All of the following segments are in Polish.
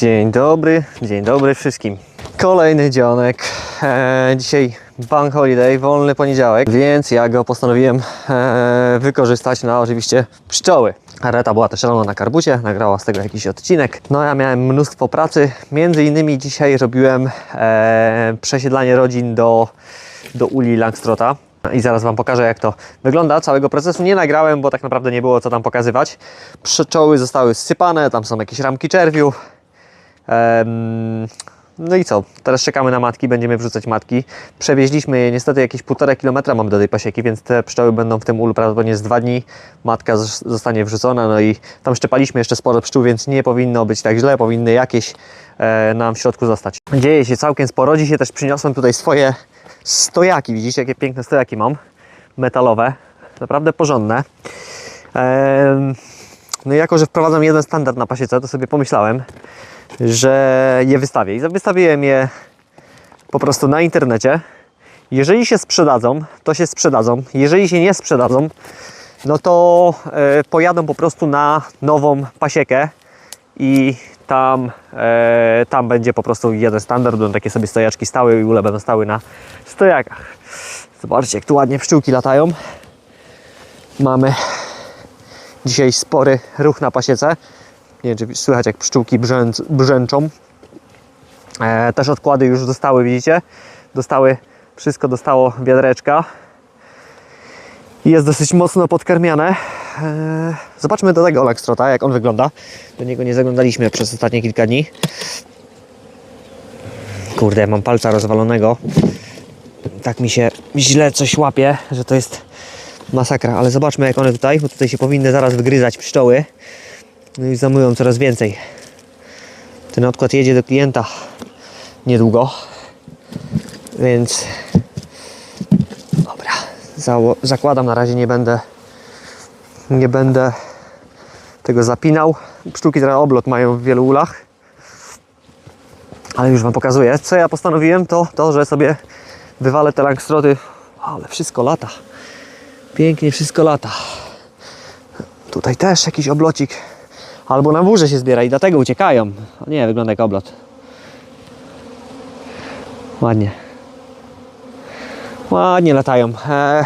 Dzień dobry, dzień dobry wszystkim. Kolejny dzionek. E, dzisiaj bank holiday, wolny poniedziałek, więc ja go postanowiłem e, wykorzystać na oczywiście pszczoły. Areta była też rano na karbucie, nagrała z tego jakiś odcinek. No ja miałem mnóstwo pracy, między innymi dzisiaj robiłem e, przesiedlanie rodzin do, do uli Langstrota. I zaraz Wam pokażę, jak to wygląda. Całego procesu nie nagrałem, bo tak naprawdę nie było co tam pokazywać. Pszczoły zostały zsypane, tam są jakieś ramki czerwiu. No i co? Teraz czekamy na matki, będziemy wrzucać matki. Przewieźliśmy je niestety jakieś półtora kilometra mamy do tej pasieki, więc te pszczoły będą w tym ulu prawdopodobnie z dwa dni. Matka zostanie wrzucona, no i tam szczepaliśmy jeszcze sporo pszczół, więc nie powinno być tak źle, powinny jakieś e, nam w środku zostać. Dzieje się całkiem sporo. Dzisiaj też przyniosłem tutaj swoje stojaki. Widzicie, jakie piękne stojaki mam? Metalowe. Naprawdę porządne. Em, no i jako, że wprowadzam jeden standard na pasiece, to sobie pomyślałem, że je wystawię. I wystawiłem je po prostu na internecie. Jeżeli się sprzedadzą, to się sprzedadzą. Jeżeli się nie sprzedadzą, no to e, pojadą po prostu na nową pasiekę i tam, e, tam będzie po prostu jeden standard, będą takie sobie stojaczki stały i ule będą stały na stojakach. Zobaczcie, jak tu ładnie pszczółki latają. Mamy dzisiaj spory ruch na pasiece. Nie wiem, czy słychać jak pszczółki brzęc, brzęczą. E, też odkłady już dostały, widzicie? Dostały, wszystko dostało wiadreczka. Jest dosyć mocno podkarmiane. E, zobaczmy do tego Olekstrota, jak on wygląda. Do niego nie zaglądaliśmy przez ostatnie kilka dni. Kurde, mam palca rozwalonego. Tak mi się źle coś łapie, że to jest masakra. Ale zobaczmy jak one tutaj, bo tutaj się powinny zaraz wygryzać pszczoły. No i zamyją coraz więcej. Ten odkład jedzie do klienta niedługo. Więc dobra, zakładam na razie nie będę nie będę tego zapinał. Pszczółki teraz oblot mają w wielu ulach. Ale już Wam pokazuję. Co ja postanowiłem to, to że sobie wywalę te langstroty. Ale wszystko lata. Pięknie wszystko lata. Tutaj też jakiś oblocik. Albo na wórze się zbiera i dlatego uciekają. Nie, wygląda jak oblot. Ładnie. Ładnie latają. Eee,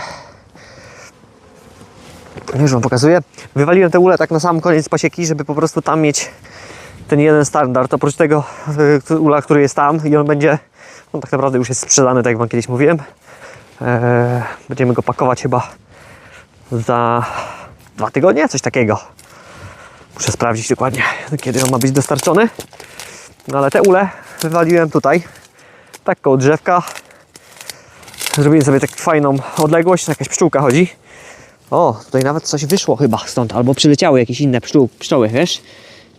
już Wam pokazuję. Wywaliłem te ule tak na sam koniec pasieki, żeby po prostu tam mieć ten jeden standard. Oprócz tego y, ula, który jest tam i on będzie, on tak naprawdę już jest sprzedany, tak jak Wam kiedyś mówiłem. Eee, będziemy go pakować chyba za dwa tygodnie, coś takiego. Muszę sprawdzić dokładnie, kiedy on ma być dostarczony. No ale te ule wywaliłem tutaj, tak koło drzewka. Zrobiłem sobie tak fajną odległość, jakaś pszczółka chodzi. O, tutaj nawet coś wyszło chyba stąd, albo przyleciały jakieś inne pszczół, pszczoły, wiesz?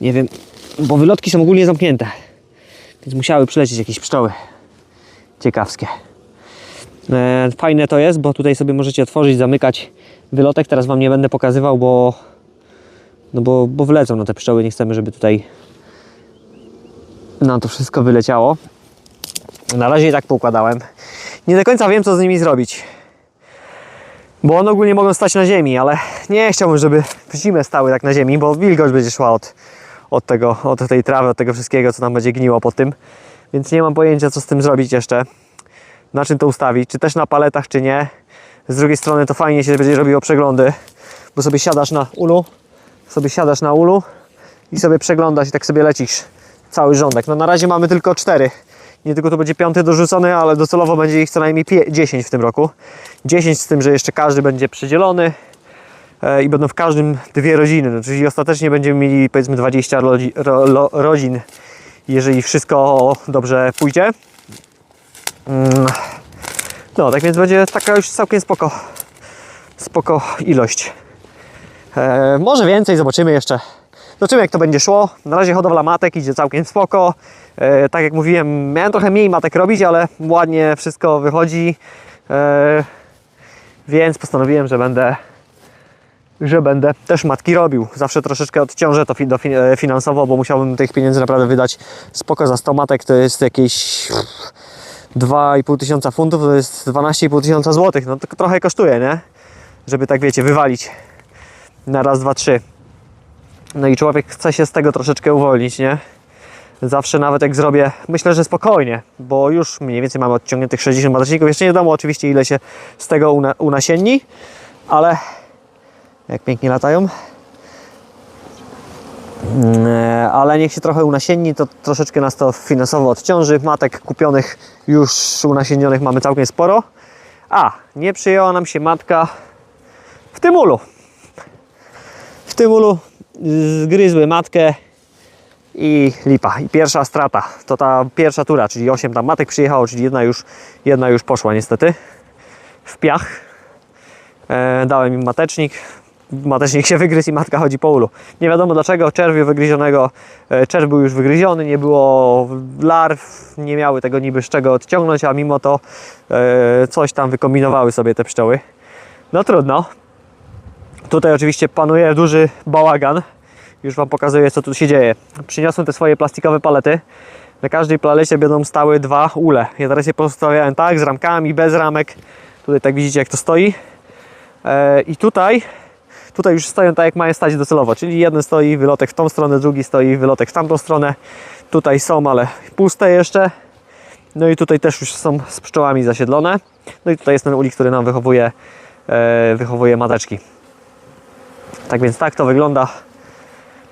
Nie wiem, bo wylotki są ogólnie zamknięte, więc musiały przylecieć jakieś pszczoły. Ciekawskie. E, fajne to jest, bo tutaj sobie możecie otworzyć, zamykać wylotek. Teraz Wam nie będę pokazywał, bo no bo, bo wlecą na te pszczoły. Nie chcemy, żeby tutaj nam to wszystko wyleciało. Na razie i tak poukładałem. Nie do końca wiem, co z nimi zrobić. Bo one ogólnie mogą stać na ziemi, ale nie chciałbym, żeby w zimę stały tak na ziemi, bo wilgoć będzie szła od, od, tego, od tej trawy, od tego wszystkiego, co tam będzie gniło po tym. Więc nie mam pojęcia, co z tym zrobić jeszcze. Na czym to ustawić, czy też na paletach, czy nie. Z drugiej strony to fajnie się będzie robiło przeglądy, bo sobie siadasz na ulu, sobie siadasz na ulu i sobie przeglądasz i tak sobie lecisz cały rządek. No na razie mamy tylko cztery. Nie tylko to będzie piąty dorzucony, ale docelowo będzie ich co najmniej pie- 10 w tym roku. 10 z tym, że jeszcze każdy będzie przydzielony e, i będą w każdym dwie rodziny. No, czyli ostatecznie będziemy mieli powiedzmy 20 rodzi- ro, lo, rodzin, jeżeli wszystko dobrze pójdzie. Mm. No, tak więc będzie taka już całkiem spoko, spoko ilość. E, może więcej, zobaczymy jeszcze. Zobaczymy jak to będzie szło. Na razie hodowla matek idzie całkiem spoko. E, tak jak mówiłem, miałem trochę mniej matek robić, ale ładnie wszystko wychodzi. E, więc postanowiłem, że będę że będę też matki robił. Zawsze troszeczkę odciążę to finansowo, bo musiałbym tych pieniędzy naprawdę wydać spoko za 100 matek. To jest jakieś 2,5 tysiąca funtów, to jest 12,5 tysiąca złotych. No to trochę kosztuje, nie? Żeby tak wiecie, wywalić na raz, dwa, trzy. No i człowiek chce się z tego troszeczkę uwolnić, nie? Zawsze nawet jak zrobię, myślę, że spokojnie, bo już mniej więcej mamy odciągniętych 60 mateczników. Jeszcze nie wiadomo oczywiście ile się z tego una, unasienni, ale jak pięknie latają. Mm, Ale niech się trochę unasienni, to troszeczkę nas to finansowo odciąży. Matek kupionych już unasiennionych mamy całkiem sporo. A, nie przyjęła nam się matka w tym ulu. W tym ulu zgryzły matkę i lipa. I pierwsza strata to ta pierwsza tura, czyli 8 tam matek przyjechało, czyli jedna już, jedna już poszła niestety w piach. E, dałem im matecznik. Matecznik się wygryzł i matka chodzi po ulu. Nie wiadomo dlaczego, czerwiu wygryzionego, e, czerw był już wygryziony, nie było larw, nie miały tego niby z czego odciągnąć, a mimo to e, coś tam wykombinowały sobie te pszczoły. No trudno. Tutaj oczywiście panuje duży bałagan. Już Wam pokazuję, co tu się dzieje. Przyniosłem te swoje plastikowe palety. Na każdej palecie będą stały dwa ule. Ja teraz je postawiałem tak, z ramkami, bez ramek. Tutaj tak widzicie, jak to stoi. E, I tutaj, tutaj już stoją tak, jak mają stać docelowo. Czyli jeden stoi wylotek w tą stronę, drugi stoi wylotek w tamtą stronę. Tutaj są, ale puste jeszcze. No i tutaj też już są z pszczołami zasiedlone. No i tutaj jest ten ulik, który nam wychowuje, e, wychowuje mateczki. Tak więc tak to wygląda.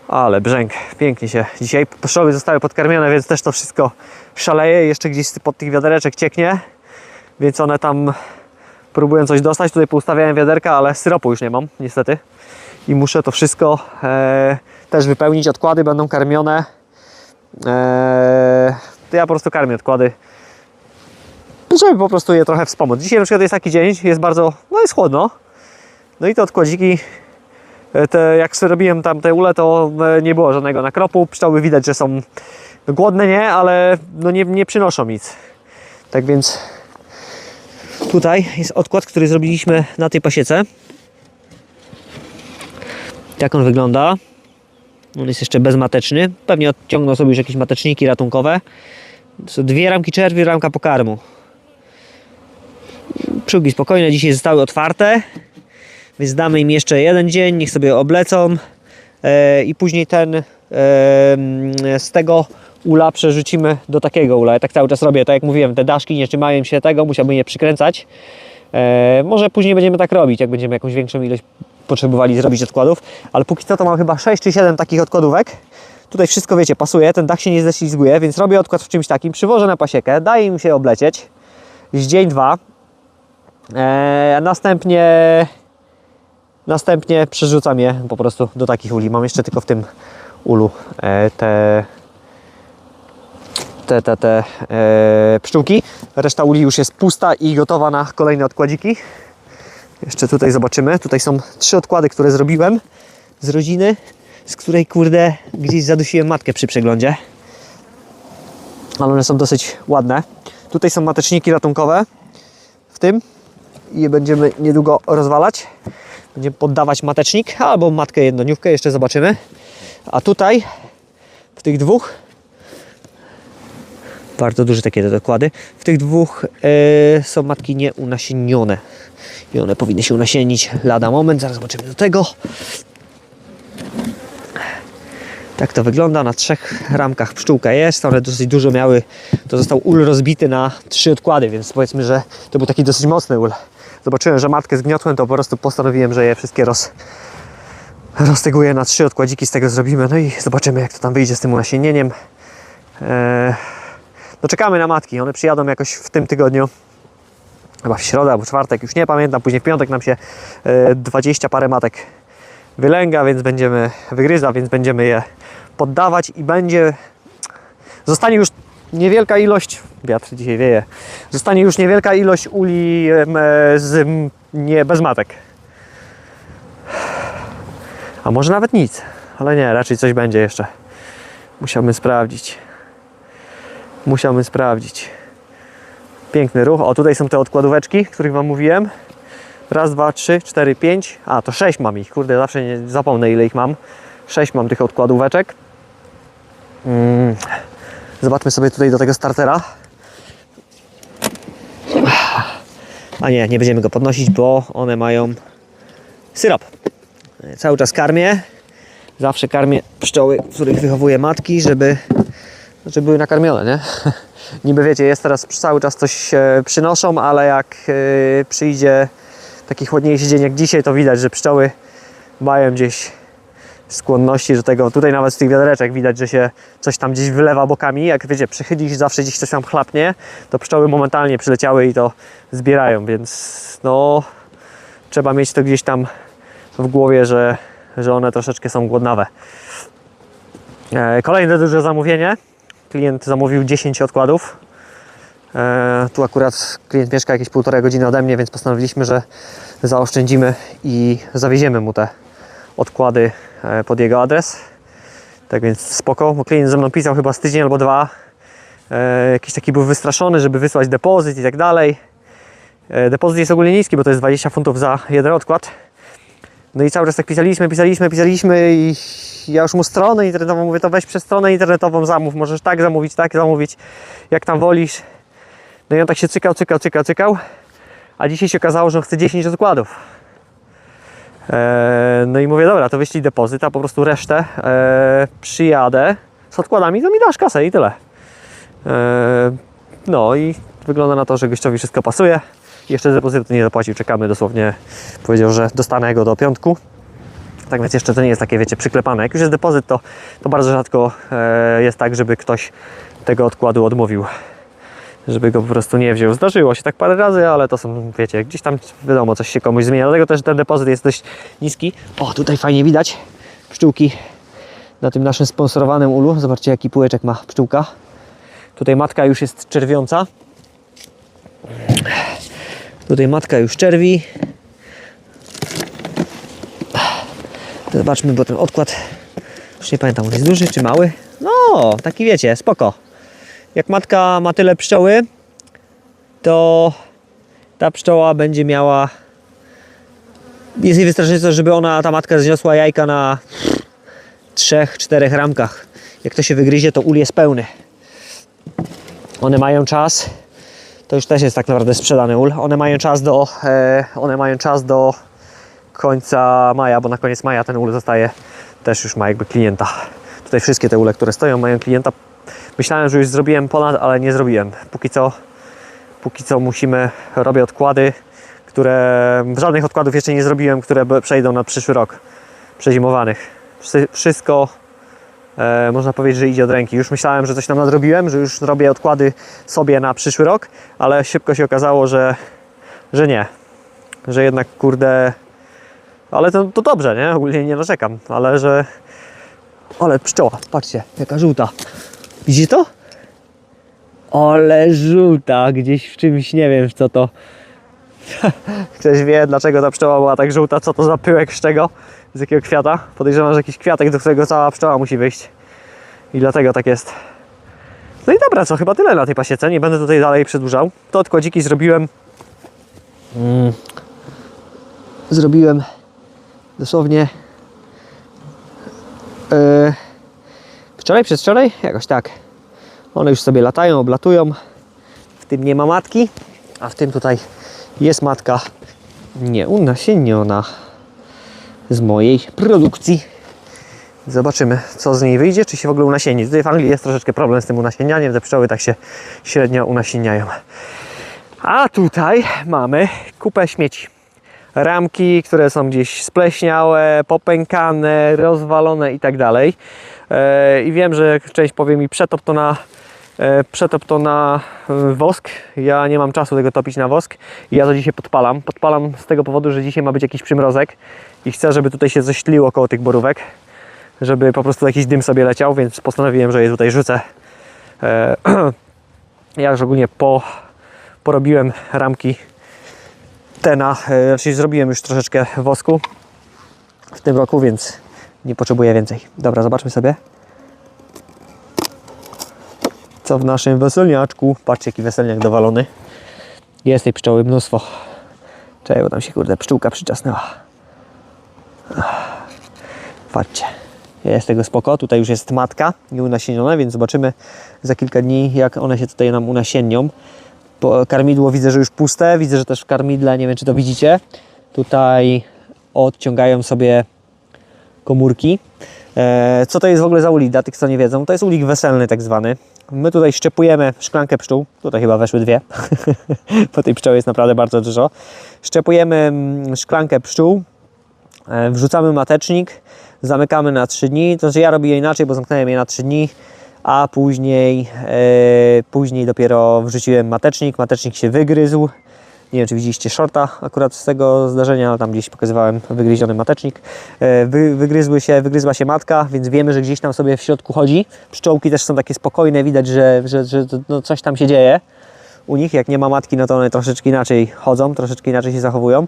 Ale brzęk, pięknie się dzisiaj. Pszczoły zostały podkarmione, więc też to wszystko szaleje. Jeszcze gdzieś pod tych wiadereczek cieknie, więc one tam próbują coś dostać. Tutaj poustawiałem wiaderka, ale syropu już nie mam, niestety. I muszę to wszystko e, też wypełnić. Odkłady będą karmione. E, to ja po prostu karmię odkłady, żeby po prostu je trochę wspomóc. Dzisiaj na przykład jest taki dzień, jest bardzo, no jest chłodno. No i te odkładziki te, jak sobie robiłem tam te ule, to e, nie było żadnego nakropu. Pszczoły widać, że są głodne, nie, ale no nie, nie przynoszą nic. Tak więc tutaj jest odkład, który zrobiliśmy na tej pasiece. Jak on wygląda? On jest jeszcze bezmateczny. Pewnie odciągną sobie już jakieś mateczniki ratunkowe. To są dwie ramki czerwi, ramka pokarmu. Pszczółki spokojne dzisiaj zostały otwarte. Więc damy im jeszcze jeden dzień, niech sobie oblecą e, i później ten e, mm, z tego ula przerzucimy do takiego ula. Ja tak cały czas robię, tak jak mówiłem, te daszki nie trzymają się tego, musiałbym je przykręcać. E, może później będziemy tak robić, jak będziemy jakąś większą ilość potrzebowali zrobić odkładów, ale póki co to mam chyba 6 czy 7 takich odkładówek. Tutaj wszystko wiecie, pasuje, ten dach się nie ześlizguje, więc robię odkład w czymś takim, przywożę na pasiekę, daję im się oblecieć z dzień, dwa. E, następnie Następnie przerzucam je po prostu do takich uli. Mam jeszcze tylko w tym ulu e, te, te, te, te e, pszczółki. Reszta uli już jest pusta i gotowa na kolejne odkładziki. Jeszcze tutaj zobaczymy. Tutaj są trzy odkłady, które zrobiłem z rodziny, z której kurde gdzieś zadusiłem matkę przy przeglądzie. Ale one są dosyć ładne. Tutaj są mateczniki ratunkowe w tym i je będziemy niedługo rozwalać. Będziemy poddawać matecznik albo matkę jednoniówkę, jeszcze zobaczymy. A tutaj w tych dwóch bardzo duże takie dokłady. W tych dwóch e, są matki nieunasiennione. I one powinny się unasiennić lada moment. Zaraz zobaczymy do tego. Tak to wygląda. Na trzech ramkach pszczółka jest. One dosyć dużo miały. To został ul rozbity na trzy odkłady, więc powiedzmy, że to był taki dosyć mocny ul. Zobaczyłem, że matkę zgniotłem, to po prostu postanowiłem, że je wszystkie roz, rozteguję na trzy odkładziki, z tego zrobimy. No i zobaczymy, jak to tam wyjdzie z tym unasiennieniem. Eee, no czekamy na matki. One przyjadą jakoś w tym tygodniu. Chyba w środę albo czwartek, już nie pamiętam. Później w piątek nam się e, 20 parę matek wylęga, więc będziemy, wygryza, więc będziemy je poddawać i będzie, zostanie już niewielka ilość, wiatr dzisiaj wieje, zostanie już niewielka ilość uli e, z, nie, bez matek. A może nawet nic, ale nie, raczej coś będzie jeszcze. Musiałbym sprawdzić. Musiałbym sprawdzić. Piękny ruch. O, tutaj są te odkładóweczki, których Wam mówiłem. Raz, dwa, trzy, cztery, pięć. A, to sześć mam ich. Kurde, zawsze nie zapomnę ile ich mam. Sześć mam tych odkładóweczek. Mm. Zobaczmy sobie tutaj do tego startera. A nie, nie będziemy go podnosić, bo one mają syrop. Cały czas karmię. Zawsze karmię pszczoły, których wychowuję matki, żeby żeby były nakarmione, nie? Niby wiecie, jest teraz cały czas coś e, przynoszą, ale jak e, przyjdzie taki chłodniejszy dzień jak dzisiaj, to widać, że pszczoły mają gdzieś skłonności do tego. Tutaj nawet z tych wiadereczek widać, że się coś tam gdzieś wylewa bokami. Jak wiecie, przychylisz zawsze gdzieś coś tam chlapnie, to pszczoły momentalnie przyleciały i to zbierają, więc no trzeba mieć to gdzieś tam w głowie, że, że one troszeczkę są głodnawe. E, Kolejne duże zamówienie. Klient zamówił 10 odkładów. E, Tu akurat klient mieszka jakieś półtorej godziny ode mnie, więc postanowiliśmy, że zaoszczędzimy i zawieziemy mu te odkłady e, pod jego adres. Tak więc spoko, klient ze mną pisał chyba z tydzień albo dwa. E, Jakiś taki był wystraszony, żeby wysłać depozyt i tak dalej. E, Depozyt jest ogólnie niski, bo to jest 20 funtów za jeden odkład. No i cały czas tak pisaliśmy, pisaliśmy, pisaliśmy i ja już mu stronę internetową mówię, to weź przez stronę internetową zamów, możesz tak zamówić, tak zamówić, jak tam wolisz. No i on tak się cykał, cykał, cykał, cykał, a dzisiaj się okazało, że on chce 10 odkładów. Eee, no i mówię, dobra, to wyślij depozyt, a po prostu resztę eee, przyjadę z odkładami, to mi dasz kasę i tyle. Eee, no i wygląda na to, że gościowi wszystko pasuje. Jeszcze depozytu nie zapłacił, czekamy dosłownie. Powiedział, że dostanę go do piątku. Tak więc jeszcze to nie jest takie, wiecie, przyklepane. Jak już jest depozyt, to, to bardzo rzadko e, jest tak, żeby ktoś tego odkładu odmówił. Żeby go po prostu nie wziął. Zdarzyło się tak parę razy, ale to są, wiecie, gdzieś tam wiadomo, coś się komuś zmienia. Dlatego też ten depozyt jest dość niski. O, tutaj fajnie widać pszczółki na tym naszym sponsorowanym ulu. Zobaczcie, jaki półeczek ma pszczółka. Tutaj matka już jest czerwiąca. Tutaj matka już czerwi. Zobaczmy, bo ten odkład, już nie pamiętam, on jest duży czy mały? No, taki wiecie, spoko. Jak matka ma tyle pszczoły, to ta pszczoła będzie miała jest jej wystarczająco, żeby ona, ta matka zniosła jajka na trzech, czterech ramkach. Jak to się wygryzie, to ul jest pełny. One mają czas, to już też jest tak naprawdę sprzedany ul. One mają czas do, e, one mają czas do końca maja, bo na koniec maja ten ul zostaje, też już ma jakby klienta. Tutaj wszystkie te ule, które stoją, mają klienta. Myślałem, że już zrobiłem ponad, ale nie zrobiłem. Póki co, póki co musimy, robię odkłady, które, żadnych odkładów jeszcze nie zrobiłem, które przejdą na przyszły rok, przezimowanych. Wszy- Wszystko e, można powiedzieć, że idzie od ręki. Już myślałem, że coś tam nadrobiłem, że już robię odkłady sobie na przyszły rok, ale szybko się okazało, że, że nie. Że jednak kurde. Ale to, to dobrze, nie? Ogólnie nie narzekam, ale że. Ale pszczoła, patrzcie, jaka żółta. Widzicie to? Ale żółta, gdzieś w czymś, nie wiem co to. Ktoś wie, dlaczego ta pszczoła była tak żółta, co to za pyłek z czego, z jakiego kwiata. Podejrzewam, że jakiś kwiatek, do którego cała pszczoła musi wyjść. I dlatego tak jest. No i dobra, co chyba tyle na tej pasiece. Nie będę tutaj dalej przedłużał. To odkładziki zrobiłem. Mm. Zrobiłem dosłownie. Yy, wczoraj, przedwczoraj? Jakoś tak. One już sobie latają, oblatują. W tym nie ma matki, a w tym tutaj jest matka nieunasienniona z mojej produkcji. Zobaczymy, co z niej wyjdzie, czy się w ogóle unasieni. Tutaj w Anglii jest troszeczkę problem z tym unasiennianiem, te pszczoły tak się średnio unasienniają. A tutaj mamy kupę śmieci. Ramki, które są gdzieś spleśniałe, popękane, rozwalone i tak dalej. E, I wiem, że część powie mi przetop to na e, przetop to na e, wosk. Ja nie mam czasu tego topić na wosk i ja to dzisiaj podpalam. Podpalam z tego powodu, że dzisiaj ma być jakiś przymrozek i chcę, żeby tutaj się coś tliło koło tych borówek, żeby po prostu jakiś dym sobie leciał, więc postanowiłem, że je tutaj rzucę. Ja już ogólnie po, porobiłem ramki tena, e, znaczy zrobiłem już troszeczkę wosku w tym roku, więc nie potrzebuję więcej. Dobra, zobaczmy sobie co w naszym weselniaczku. Patrzcie, jaki weselniak dowalony. Jest tej pszczoły mnóstwo. Czekaj, bo tam się kurde pszczółka przyczasnęła. Patrzcie. Jest tego spoko. Tutaj już jest matka nieunasieniona, więc zobaczymy za kilka dni, jak one się tutaj nam unasiennią. Po- Karmidło widzę, że już puste. Widzę, że też w karmidle, nie wiem czy to widzicie, tutaj odciągają sobie komórki. E, Co to jest w ogóle za ulik, dla tych co nie wiedzą? To jest ulik weselny tak zwany. My tutaj szczepujemy szklankę pszczół. Tutaj chyba weszły dwie, bo tej pszczoły jest naprawdę bardzo dużo. Szczepujemy mm, szklankę pszczół, e, wrzucamy matecznik, zamykamy na 3 dni. To znaczy ja robię inaczej, bo zamknąłem je na 3 dni, a później, e, później dopiero wrzuciłem matecznik. Matecznik się wygryzł. Nie wiem, czy widzieliście shorta akurat z tego zdarzenia, tam gdzieś pokazywałem wygryziony matecznik. E, Wy, wygryzły się, wygryzła się matka, więc wiemy, że gdzieś tam sobie w środku chodzi. Pszczołki też są takie spokojne, widać, że, że, że no coś tam się dzieje u nich. Jak nie ma matki, no to one troszeczkę inaczej chodzą, troszeczkę inaczej się zachowują.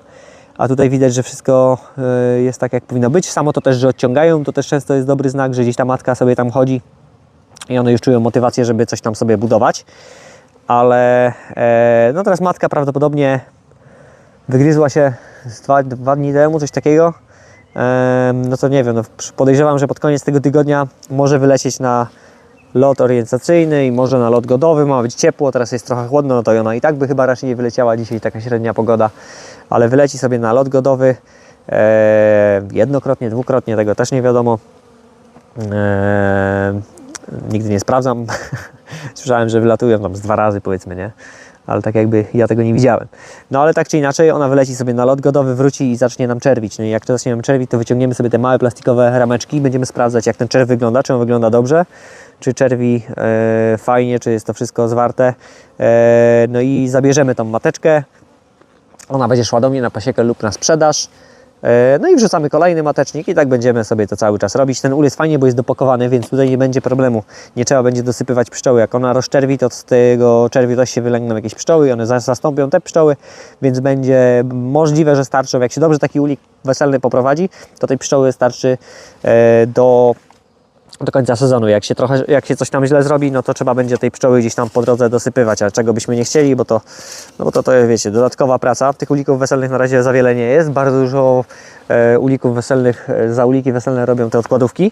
A tutaj widać, że wszystko e, jest tak, jak powinno być. Samo to też, że odciągają, to też często jest dobry znak, że gdzieś ta matka sobie tam chodzi i one już czują motywację, żeby coś tam sobie budować. Ale e, no teraz matka prawdopodobnie wygryzła się dwa, dwa dni temu, coś takiego. Em, no to nie wiem, no podejrzewam, że pod koniec tego tygodnia może wylecieć na lot orientacyjny i może na lot godowy, ma być ciepło, teraz jest trochę chłodno, no to ona i tak by chyba raczej nie wyleciała dzisiaj, taka średnia pogoda, ale wyleci sobie na lot godowy e, jednokrotnie, dwukrotnie, tego też nie wiadomo. E, nigdy nie sprawdzam. Słyszałem, że wylatują tam z dwa razy, powiedzmy, nie? Ale tak jakby ja tego nie widziałem. No ale tak czy inaczej, ona wyleci sobie na lot godowy, wróci i zacznie nam czerwić. No i jak to zacznie nam czerwić, to wyciągniemy sobie te małe plastikowe rameczki, będziemy sprawdzać, jak ten czerw wygląda, czy on wygląda dobrze, czy czerwi e, fajnie, czy jest to wszystko zwarte. E, no i zabierzemy tą mateczkę, ona będzie szła do mnie na pasiekę lub na sprzedaż. E, No i wrzucamy kolejny matecznik i tak będziemy sobie to cały czas robić. Ten ul jest fajnie, bo jest dopakowany, więc tutaj nie będzie problemu. Nie trzeba będzie dosypywać pszczoły. Jak ona rozczerwi, to z tego czerwi też się wylęgną jakieś pszczoły i one za- zastąpią te pszczoły, więc będzie możliwe, że starczą. Jak się dobrze taki ulik weselny poprowadzi, to tej pszczoły starczy e, do do końca sezonu. Jak się, trochę, jak się coś tam źle zrobi, no to trzeba będzie tej pszczoły gdzieś tam po drodze dosypywać, ale czego byśmy nie chcieli, bo to, no bo to, to wiecie, dodatkowa praca. Tych ulików weselnych na razie za wiele nie jest. Bardzo dużo e, ulików weselnych, e, za uliki weselne robią te odkładówki.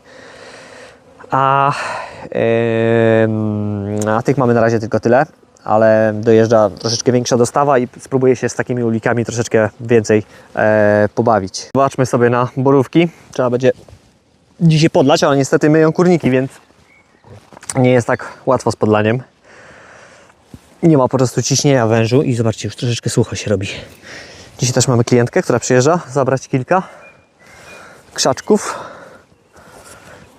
A, em, a tych mamy na razie tylko tyle, ale dojeżdża troszeczkę większa dostawa i spróbuję się z takimi ulikami troszeczkę więcej e, pobawić. Zobaczmy sobie na borówki. Trzeba będzie dzisiaj podlać, ale niestety myją kurniki, więc nie jest tak łatwo z podlaniem. Nie ma po prostu ciśnienia wężu i zobaczcie, już troszeczkę sucho się robi. Dzisiaj też mamy klientkę, która przyjeżdża zabrać kilka krzaczków.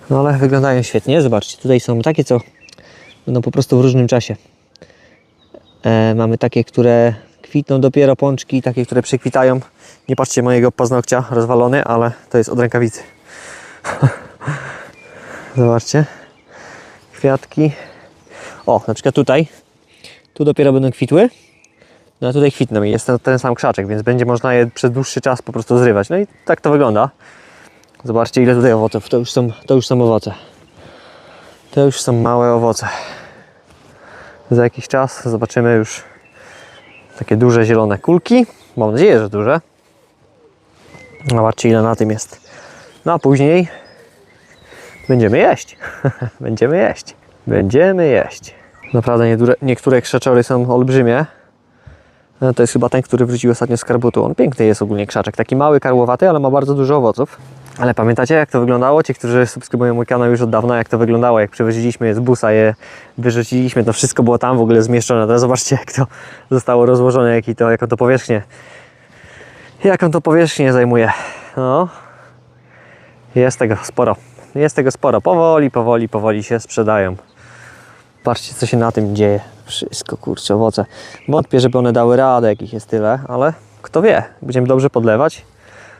No ale wyglądają świetnie. Zobaczcie, tutaj są takie, co będą po prostu w różnym czasie. E, mamy takie, które kwitną dopiero pączki, takie, które przekwitają. Nie patrzcie mojego paznokcia rozwalony, ale to jest od rękawicy. Zobaczcie. Kwiatki. O, na przykład tutaj. Tu dopiero będą kwitły. No a tutaj kwitną i jest ten, ten sam krzaczek, więc będzie można je przez dłuższy czas po prostu zrywać. No i tak to wygląda. Zobaczcie ile tutaj owoców. To już są, to już są owoce. To już są małe owoce. Za jakiś czas zobaczymy już takie duże zielone kulki. Mam nadzieję, że duże. Zobaczcie ile na tym jest. No a później będziemy jeść. będziemy jeść. Będziemy jeść. Naprawdę niektóre, niektóre krzaczory są olbrzymie. E, To jest chyba ten, który wrócił ostatnio z karbutu. On piękny jest ogólnie krzaczek. Taki mały, karłowaty, ale ma bardzo dużo owoców. Ale pamiętacie jak to wyglądało? Ci, którzy subskrybują mój kanał już od dawna, jak to wyglądało, jak przywoziliśmy je z busa, je wyrzuciliśmy, to wszystko było tam w ogóle zmieszczone. Teraz zobaczcie jak to zostało rozłożone, jaki to, jaką to powierzchnię. Jaką to powierzchnię zajmuje. No, jest tego sporo. Jest tego sporo. Powoli, powoli, powoli się sprzedają. Patrzcie, co się na tym dzieje. Wszystko, kurczę, owoce. Wątpię, żeby one dały radę, jakich jest tyle, ale kto wie. Będziemy dobrze podlewać.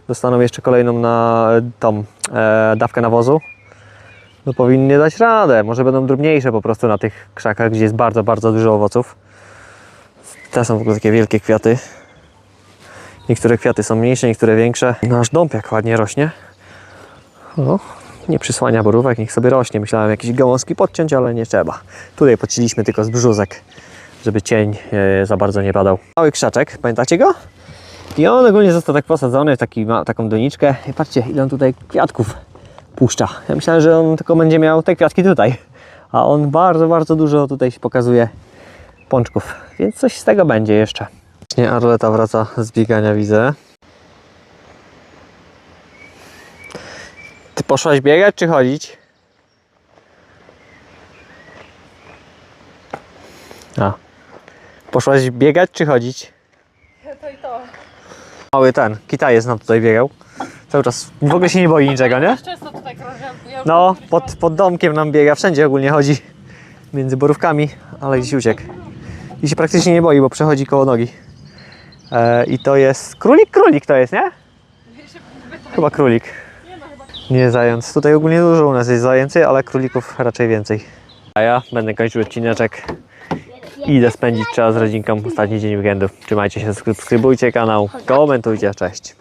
Dostaną jeszcze kolejną na tą e, dawkę nawozu. No powinny dać radę. Może będą drobniejsze po prostu na tych krzakach, gdzie jest bardzo, bardzo dużo owoców. Te są w ogóle takie wielkie kwiaty. Niektóre kwiaty są mniejsze, niektóre większe. Nasz dąb jak ładnie rośnie. O, nie przysłania borówek, niech sobie rośnie. Myślałem jakieś gałązki podciąć, ale nie trzeba. Tutaj podcięliśmy tylko z brzózek, żeby cień e, za bardzo nie padał. Mały krzaczek, pamiętacie go? I on ogólnie został tak posadzony taki, ma, taką doniczkę. I patrzcie, ile on tutaj kwiatków puszcza. Ja myślałem, że on tylko będzie miał te kwiatki tutaj. A on bardzo, bardzo dużo tutaj się pokazuje pączków. Więc coś z tego będzie jeszcze. Arleta wraca z biegania, widzę. Ty poszłaś biegać czy chodzić? A. Poszłaś biegać czy chodzić? To i to. Mały ten, Kitajec nam tutaj biegał. Cały czas w ogóle się nie boi niczego, nie? Często tutaj krążę. Ja już No, kiedyś pod, pod domkiem nam biega, wszędzie ogólnie chodzi. Między borówkami, ale gdzieś uciekł. I się praktycznie nie boi, bo przechodzi koło nogi. E, I to jest królik, królik to jest, nie? Chyba królik. Nie zając. Tutaj ogólnie dużo u nas jest zajęcy, ale królików raczej więcej. A ja będę kończył odcineczek. Idę spędzić czas z rodzinką ostatni dzień weekendu. Trzymajcie się, subskrybujcie kanał, komentujcie, cześć.